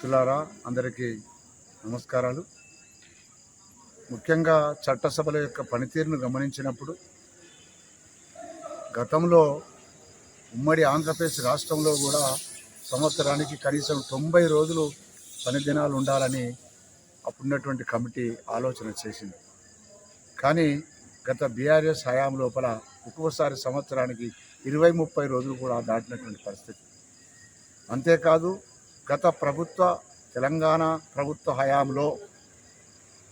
మిత్రులారా అందరికీ నమస్కారాలు. ముఖ్యంగా చట్టసభల యొక్క పనితీరును గమనించినప్పుడు గతంలో ఉమ్మడి ఆంధ్రప్రదేశ్ రాష్ట్రంలో కూడా సంవత్సరానికి కనీసం తొంభై రోజులు పని దినాలు ఉండాలని అప్పుడున్నటువంటి కమిటీ ఆలోచన చేసింది. కానీ గత బీఆర్ఎస్ హయాం లోపల ఒక్కోసారి సంవత్సరానికి ఇరవై ముప్పై రోజులు కూడా దాటినటువంటి పరిస్థితి. అంతేకాదు గత ప్రభుత్వ తెలంగాణ ప్రభుత్వ హయాంలో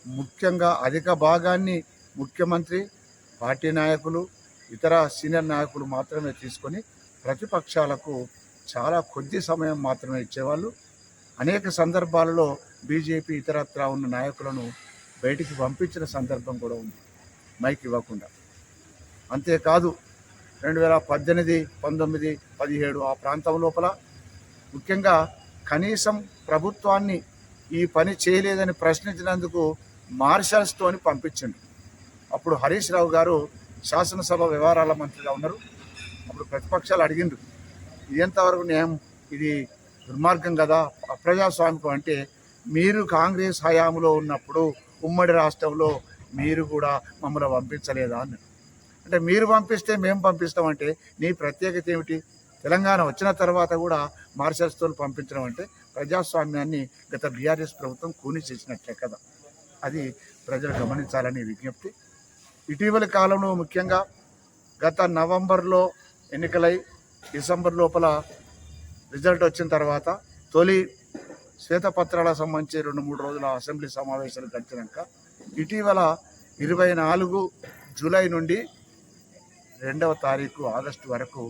ముఖ్యంగా అధిక భాగాన్ని ముఖ్యమంత్రి పార్టీ నాయకులు ఇతర సీనియర్ నాయకులు మాత్రమే తీసుకొని ప్రతిపక్షాలకు చాలా కొద్ది సమయం మాత్రమే ఇచ్చేవాళ్ళు. అనేక సందర్భాలలో బీజేపీ ఇతరత్రా ఉన్న నాయకులను బయటికి పంపించిన సందర్భం కూడా ఉంది. మైక్ ఇవ్వకుండా. అంతేకాదు రెండు వేల పద్దెనిమిది పంతొమ్మిది పదిహేడు ఆ ప్రాంతం లోపల ముఖ్యంగా కనీసం ప్రభుత్వాన్ని ఈ పని చేయలేదని ప్రశ్నించినందుకు మార్షల్స్తోని పంపించండి. అప్పుడు హరీష్ రావు గారు శాసనసభ వ్యవహారాల మంత్రిగా ఉన్నారు. అప్పుడు ప్రతిపక్షాలు అడిగిండ్రు ఇది ఎంతవరకు న్యాయం? ఇది దుర్మార్గం కదా అప్రజాస్వామికం అంటే మీరు కాంగ్రెస్ హయాంలో ఉన్నప్పుడు ఉమ్మడి రాష్ట్రంలో మీరు కూడా మమ్మల్ని పంపించలేదా అన్నారు అంటే మీరు పంపిస్తే మేము పంపిస్తామంటే నీ ప్రత్యేకత ఏమిటి? తెలంగాణ వచ్చిన తర్వాత కూడా మార్షల్స్తో పంపించడం అంటే ప్రజాస్వామ్యాన్ని గత బీఆర్ఎస్ ప్రభుత్వం కూని చేసినట్లే కదా. అది ప్రజలు గమనించాలని విజ్ఞప్తి. ఇటీవలి కాలంలో ముఖ్యంగా గత నవంబర్లో ఎన్నికలై డిసెంబర్ లోపల రిజల్ట్ వచ్చిన తర్వాత తొలి శ్వేతపత్రాలకు సంబంధించి రెండు మూడు రోజుల అసెంబ్లీ సమావేశాలు గడిచినాక ఇటీవల ఇరవై నాలుగు జూలై నుండి రెండవ తారీఖు ఆగస్టు వరకు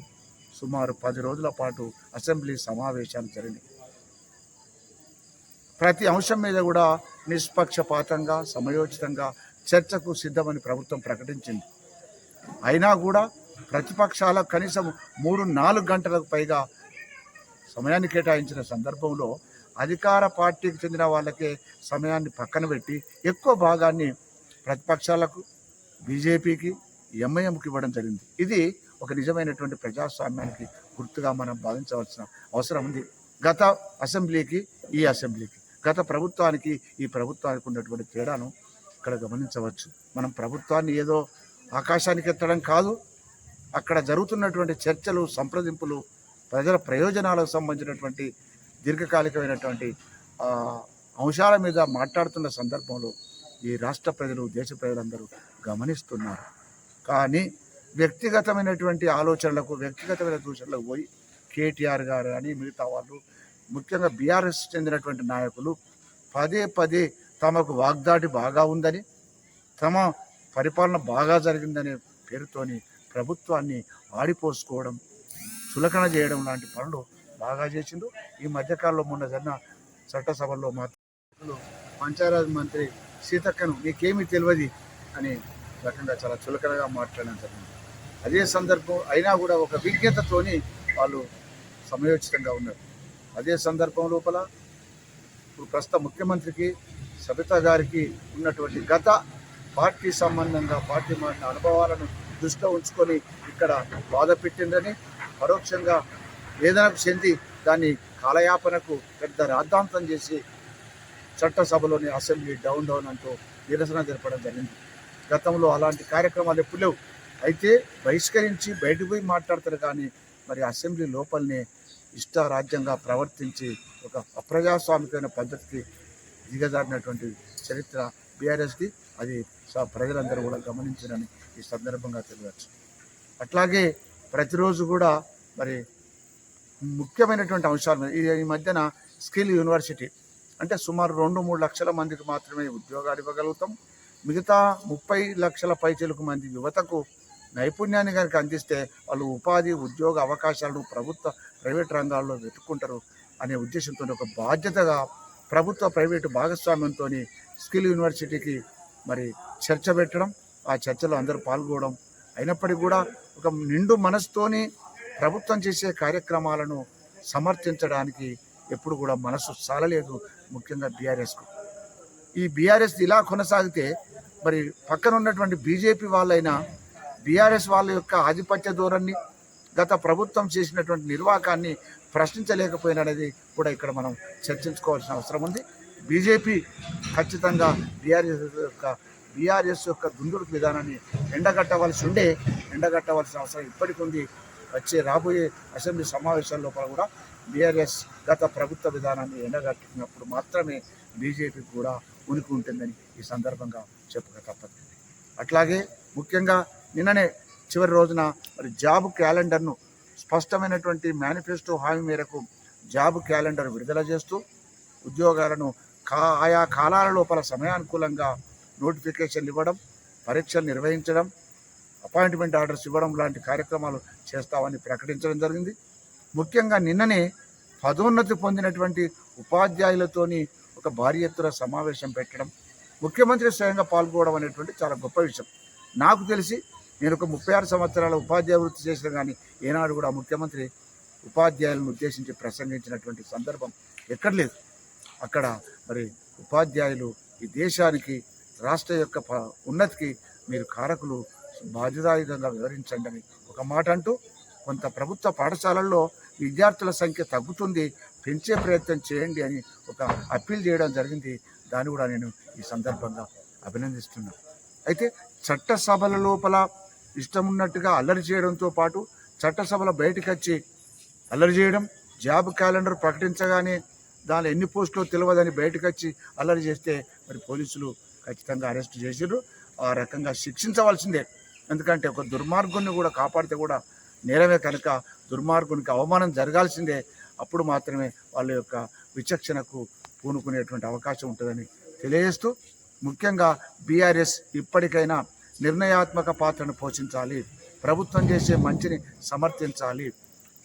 సుమారు పది రోజుల పాటు అసెంబ్లీ సమావేశాలు జరిగినాయి. ప్రతి అంశం మీద కూడా నిష్పక్షపాతంగా సమయోచితంగా చర్చకు సిద్ధమని ప్రభుత్వం ప్రకటించింది. అయినా కూడా ప్రతిపక్షాల కనీసం మూడు నాలుగు గంటలకు పైగా సమయాన్ని కేటాయించిన సందర్భంలో అధికార పార్టీకి చెందిన వాళ్ళకే సమయాన్ని పక్కన పెట్టి ఎక్కువ భాగాన్ని ప్రతిపక్షాలకు బీజేపీకి ఎంఐఎంకి ఇవ్వడం జరిగింది. ఇది ఒక నిజమైనటువంటి ప్రజాస్వామ్యానికి గుర్తుగా మనం భావించవలసిన అవసరం ఉంది. గత అసెంబ్లీకి ఈ అసెంబ్లీకి గత ప్రభుత్వానికి ఈ ప్రభుత్వానికి ఉన్నటువంటి తేడాను ఇక్కడ గమనించవచ్చు. మనం ప్రభుత్వాన్ని ఏదో ఆకాశానికి ఎత్తడం కాదు అక్కడ జరుగుతున్నటువంటి చర్చలు సంప్రదింపులు ప్రజల ప్రయోజనాలకు సంబంధించినటువంటి దీర్ఘకాలికమైనటువంటి అంశాల మీద మాట్లాడుతున్న సందర్భంలో ఈ రాష్ట్ర ప్రజలు దేశ ప్రజలందరూ గమనిస్తున్నారు. కానీ వ్యక్తిగతమైనటువంటి ఆలోచనలకు వ్యక్తిగతమైన దూషణలకు పోయి కేటీఆర్ గారు అని మిగతా వాళ్ళు ముఖ్యంగా బీఆర్ఎస్ చెందినటువంటి నాయకులు పదే పదే తమకు వాగ్దాటి బాగా ఉందని తమ పరిపాలన బాగా జరిగిందనే పేరుతోని ప్రభుత్వాన్ని ఆడిపోసుకోవడం చులకన చేయడం లాంటి పనులు బాగా చేసిండు ఈ మధ్యకాలంలో మొన్న జరిగిన చట్టసభల్లో మాత్రం పంచాయరాజ్ మంత్రి సీతక్కను నీకేమీ తెలియదు అని రకంగా చాలా చులకనగా మాట్లాడడం జరిగింది అదే సందర్భం అయినా కూడా ఒక విజ్ఞతతోని వాళ్ళు సమయోచితంగా ఉన్నారు. అదే సందర్భం లోపల ఇప్పుడు ప్రస్తుత ముఖ్యమంత్రికి సబిత గారికి ఉన్నటువంటి గత పార్టీ సంబంధంగా పార్టీ మారిన అనుభవాలను దృష్టిలో ఉంచుకొని ఇక్కడ బాధ పెట్టిందని పరోక్షంగా వేదనకు చెంది దాన్ని కాలయాపనకు పెద్ద రాద్ధాంతం చేసి చట్టసభలోని అసెంబ్లీ డౌన్ డౌన్ అంటూ నిరసన జరపడం జరిగింది. గతంలో అలాంటి కార్యక్రమాలు ఎప్పుడు లేవు. అయితే బహిష్కరించి బయటకు పోయి మాట్లాడతారు కానీ మరి అసెంబ్లీ లోపలనే ఇష్టారాజ్యంగా ప్రవర్తించి ఒక అప్రజాస్వామికమైన పద్ధతికి దిగజారినటువంటి చరిత్ర బీఆర్ఎస్కి అది స- ప్రజలందరూ కూడా గమనించారని ఈ సందర్భంగా తెలియవచ్చు అట్లాగే ప్రతిరోజు కూడా మరి ముఖ్యమైనటువంటి అంశాలు ఈ- ఈ మధ్యన స్కిల్ యూనివర్సిటీ అంటే సుమారు రెండు మూడు లక్షల మందికి మాత్రమే ఉద్యోగాలు ఇవ్వగలుగుతాం. మిగతా ముప్పై లక్షల పైచలకు మంది యువతకు నైపుణ్యాన్ని కనుక అందిస్తే వాళ్ళు ఉపాధి ఉద్యోగ అవకాశాలను ప్రభుత్వ ప్రైవేట్ రంగాల్లో వెతుక్కుంటారు అనే ఉద్దేశంతో ఒక బాధ్యతగా ప్రభుత్వ ప్రైవేటు భాగస్వామ్యంతో స్కిల్ యూనివర్సిటీకి మరి చర్చ పెట్టడం ఆ చర్చలో అందరూ పాల్గొనడం. అయినప్పటికీ కూడా ఒక నిండు మనసుతోని ప్రభుత్వం చేసే కార్యక్రమాలను సమర్థించడానికి ఎప్పుడు కూడా మనసు సాలలేదు ముఖ్యంగా బీఆర్ఎస్కు. ఈ బీఆర్ఎస్ ఇలా కొనసాగితే మరి పక్కన ఉన్నటువంటి బీజేపీ వాళ్ళైనా బీఆర్ఎస్ వాళ్ళ యొక్క ఆధిపత్య ధోరణి గత ప్రభుత్వం చేసినటువంటి నిర్వాహకాన్ని ప్రశ్నించలేకపోయినది కూడా ఇక్కడ మనం చర్చించుకోవాల్సిన అవసరం ఉంది. బీజేపీ ఖచ్చితంగా బీఆర్ఎస్ యొక్క బీఆర్ఎస్ యొక్క దుందుడుకు విధానాన్ని ఎండగట్టవలసి ఉండే ఎండగట్టవలసిన అవసరం ఇప్పటికి ఉంది. వచ్చే రాబోయే అసెంబ్లీ సమావేశాల లోపల కూడా బీఆర్ఎస్ గత ప్రభుత్వ విధానాన్ని ఎండగట్టినప్పుడు మాత్రమే బీజేపీకి కూడా ఉనికి ఉంటుందని ఈ సందర్భంగా చెప్పక తప్పదు అట్లాగే ముఖ్యంగా నిన్ననే చివరి రోజున మరి జాబ్ క్యాలెండర్ను స్పష్టమైనటువంటి మేనిఫెస్టో హామీ మేరకు జాబ్ క్యాలెండర్ విడుదల చేస్తూ ఉద్యోగాలను కా ఆయా కాలాల లోపల సమయానుకూలంగా నోటిఫికేషన్లు ఇవ్వడం పరీక్షలు నిర్వహించడం అపాయింట్మెంట్ ఆర్డర్స్ ఇవ్వడం లాంటి కార్యక్రమాలు చేస్తామని ప్రకటించడం జరిగింది. ముఖ్యంగా నిన్ననే పదోన్నతి పొందినటువంటి ఉపాధ్యాయులతోని ఒక భారీ ఎత్తున సమావేశం పెట్టడం ముఖ్యమంత్రి స్వయంగా పాల్గొనడం అనేటువంటి చాలా గొప్ప విషయం. నాకు తెలిసి నేను ఒక ముప్పై ఆరు సంవత్సరాల ఉపాధ్యాయ వృత్తి చేసిన కానీ ఏనాడు కూడా ముఖ్యమంత్రి ఉపాధ్యాయులను ఉద్దేశించి ప్రసంగించినటువంటి సందర్భం ఎక్కడ లేదు. అక్కడ మరి ఉపాధ్యాయులు ఈ దేశానికి రాష్ట్ర యొక్క ఉన్నతికి మీరు కారకులు బాధ్యతాయుతంగా వివరించండి అని ఒక మాట అంటూ కొంత ప్రభుత్వ పాఠశాలల్లో విద్యార్థుల సంఖ్య తగ్గుతుంది పెంచే ప్రయత్నం చేయండి అని ఒక అప్పీల్ చేయడం జరిగింది. దాన్ని కూడా నేను ఈ సందర్భంగా అభినందిస్తున్నాను అయితే చట్టసభల లోపల ఇష్టం ఉన్నట్టుగా అల్లరి చేయడంతో పాటు చట్టసభల బయటకు వచ్చి అల్లరి చేయడం జాబ్ క్యాలెండర్ ప్రకటించగానే దానిలో ఎన్ని పోస్టులో తెలియదని బయటకు వచ్చి అల్లరి చేస్తే మరి పోలీసులు ఖచ్చితంగా అరెస్ట్ చేసిర్రు. ఆ రకంగా శిక్షించవలసిందే. ఎందుకంటే ఒక దుర్మార్గుని కూడా కాపాడితే కూడా నేరమే కనుక దుర్మార్గునికి అవమానం జరగాల్సిందే. అప్పుడు మాత్రమే వాళ్ళ యొక్క విచక్షణకు పూనుకునేటువంటి అవకాశం ఉంటుందని తెలియజేస్తూ ముఖ్యంగా బీఆర్ఎస్ ఇప్పటికైనా నిర్ణయాత్మక పాత్రను పోషించాలి. ప్రభుత్వం చేసే మంచిని సమర్థించాలి.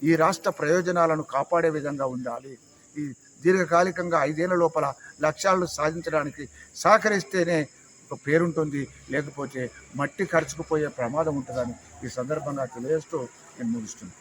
ఈ రాష్ట్ర ప్రయోజనాలను కాపాడే విధంగా ఉండాలి. ఈ దీర్ఘకాలికంగా ఐదేళ్ళ లోపల లక్ష్యాలను సాధించడానికి సహకరిస్తేనే ఒక పేరుంటుంది. లేకపోతే మట్టి ఖర్చుకుపోయే ప్రమాదం ఉంటుందని ఈ సందర్భంగా తెలియజేస్తూ నేను ముగిస్తున్నాను.